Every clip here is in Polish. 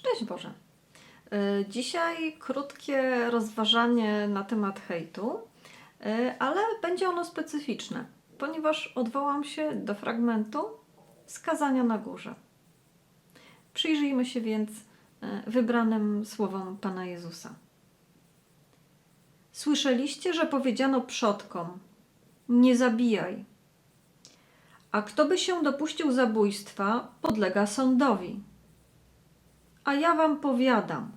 Szczęść Boże. Y, Dzisiaj krótkie rozważanie na temat hejtu, y, ale będzie ono specyficzne, ponieważ odwołam się do fragmentu skazania na górze. Przyjrzyjmy się więc y, wybranym słowom Pana Jezusa. Słyszeliście, że powiedziano przodkom: Nie zabijaj. A kto by się dopuścił zabójstwa, podlega sądowi. A ja wam powiadam: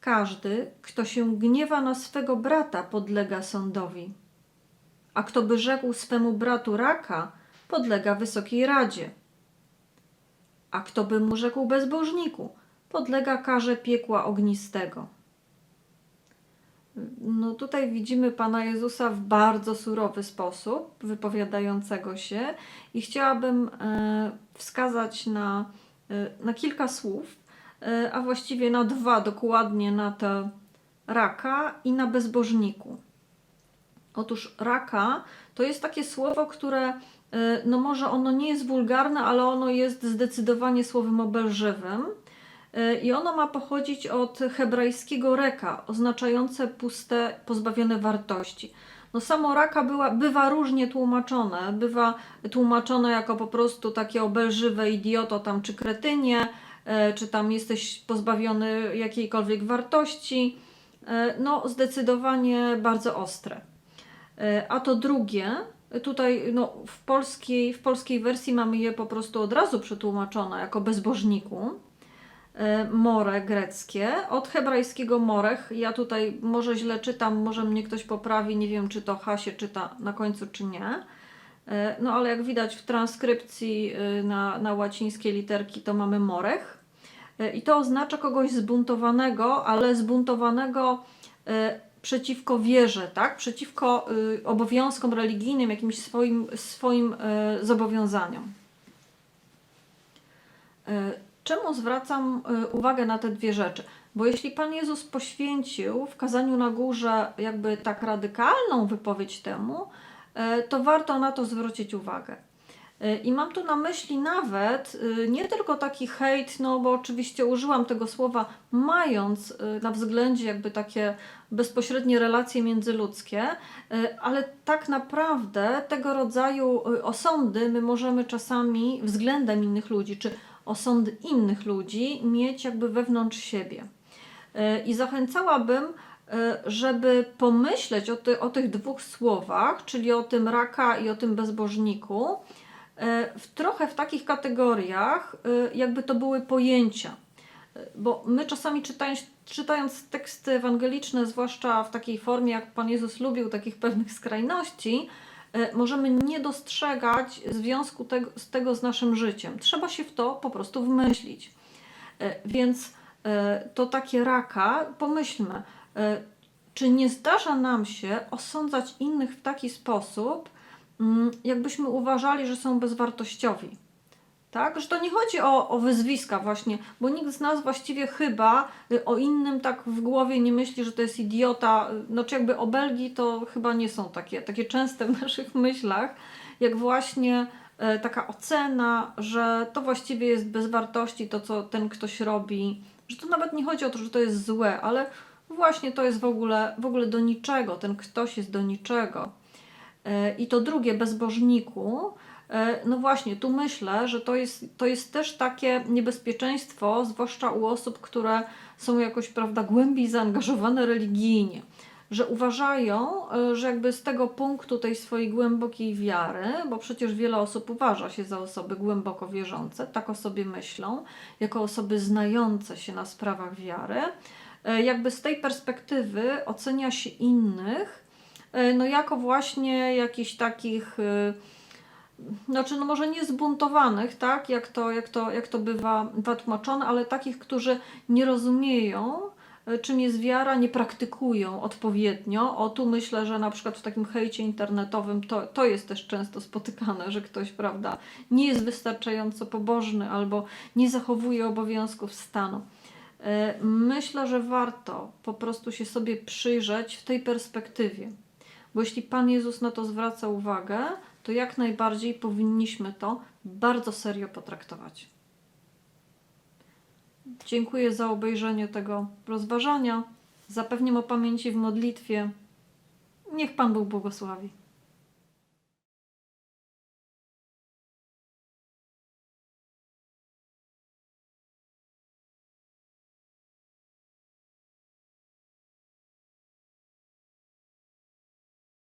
każdy, kto się gniewa na swego brata, podlega sądowi. A kto by rzekł swemu bratu raka, podlega wysokiej radzie. A kto by mu rzekł bezbożniku, podlega karze piekła ognistego. No tutaj widzimy Pana Jezusa w bardzo surowy sposób, wypowiadającego się, i chciałabym e, wskazać na, e, na kilka słów, a właściwie na dwa dokładnie, na te raka i na bezbożniku. Otóż raka to jest takie słowo, które e, no może ono nie jest wulgarne, ale ono jest zdecydowanie słowem obelżywym. E, I ono ma pochodzić od hebrajskiego reka, oznaczające puste, pozbawione wartości. No samo raka była, bywa różnie tłumaczone. Bywa tłumaczone jako po prostu takie obelżywe idioto tam czy kretynie, e, czy tam jesteś pozbawiony jakiejkolwiek wartości. E, No zdecydowanie bardzo ostre. E, A to drugie, tutaj no, w, polskiej, w polskiej wersji mamy je po prostu od razu przetłumaczone jako bezbożniku. E, More greckie, od hebrajskiego morech. Ja tutaj może źle czytam, może mnie ktoś poprawi, nie wiem czy to H się czyta na końcu czy nie. E, No ale jak widać w transkrypcji y, na, na łacińskie literki to mamy morech. E, I to oznacza kogoś zbuntowanego, ale zbuntowanego e, przeciwko wierze, tak? przeciwko obowiązkom religijnym, jakimś swoim, swoim e, zobowiązaniom. E, Czemu zwracam e, uwagę na te dwie rzeczy? Bo jeśli Pan Jezus poświęcił w kazaniu na górze jakby tak radykalną wypowiedź temu, e, to warto na to zwrócić uwagę. E, I mam tu na myśli nawet e, nie tylko taki hejt, no bo oczywiście użyłam tego słowa, mając e, na względzie jakby takie bezpośrednie relacje międzyludzkie, e, ale tak naprawdę tego rodzaju e, osądy my możemy czasami względem innych ludzi, czy osądy innych ludzi mieć jakby wewnątrz siebie. E, I zachęcałabym, e, żeby pomyśleć o, ty, o tych dwóch słowach, czyli o tym raka i o tym bezbożniku, e, w trochę w takich kategoriach, e, jakby to były pojęcia. E, Bo my czasami czytając, czytając teksty ewangeliczne, zwłaszcza w takiej formie, jak Pan Jezus lubił takich pewnych skrajności, e, możemy nie dostrzegać związku tego, z tego z naszym życiem. Trzeba się w to po prostu wmyślić. E, Więc e, to takie raka, pomyślmy, e, czy nie zdarza nam się osądzać innych w taki sposób, mm, jakbyśmy uważali, że są bezwartościowi. Tak? Że to nie chodzi o, o wyzwiska właśnie, bo nikt z nas właściwie chyba y, o innym tak w głowie nie myśli, że to jest idiota. Znaczy jakby obelgi to chyba nie są takie, takie częste w naszych myślach, jak właśnie e, taka ocena, że to właściwie jest bez wartości to, co ten ktoś robi, że to nawet nie chodzi o to, że to jest złe, ale właśnie to jest w ogóle, w ogóle do niczego, ten ktoś jest do niczego. E, I to drugie, bezbożniku, e, no właśnie, tu myślę, że to jest, to jest też takie niebezpieczeństwo, zwłaszcza u osób, które są jakoś, prawda, głębiej zaangażowane religijnie, że uważają, e, że jakby z tego punktu tej swojej głębokiej wiary, bo przecież wiele osób uważa się za osoby głęboko wierzące, tak o sobie myślą, jako osoby znające się na sprawach wiary, e, jakby z tej perspektywy ocenia się innych, e, no jako właśnie jakichś takich, znaczy no może nie zbuntowanych, tak, jak to, jak to, jak to bywa, bywa tłumaczone, ale takich, którzy nie rozumieją, czym jest wiara, nie praktykują odpowiednio. O tu myślę, że na przykład w takim hejcie internetowym to, to jest też często spotykane, że ktoś, prawda, nie jest wystarczająco pobożny albo nie zachowuje obowiązków stanu. Y, Myślę, że warto po prostu się sobie przyjrzeć w tej perspektywie. Bo jeśli Pan Jezus na to zwraca uwagę, to jak najbardziej powinniśmy to bardzo serio potraktować. Dziękuję za obejrzenie tego rozważania. Zapewniam o pamięci w modlitwie. Niech Pan Bóg błogosławi.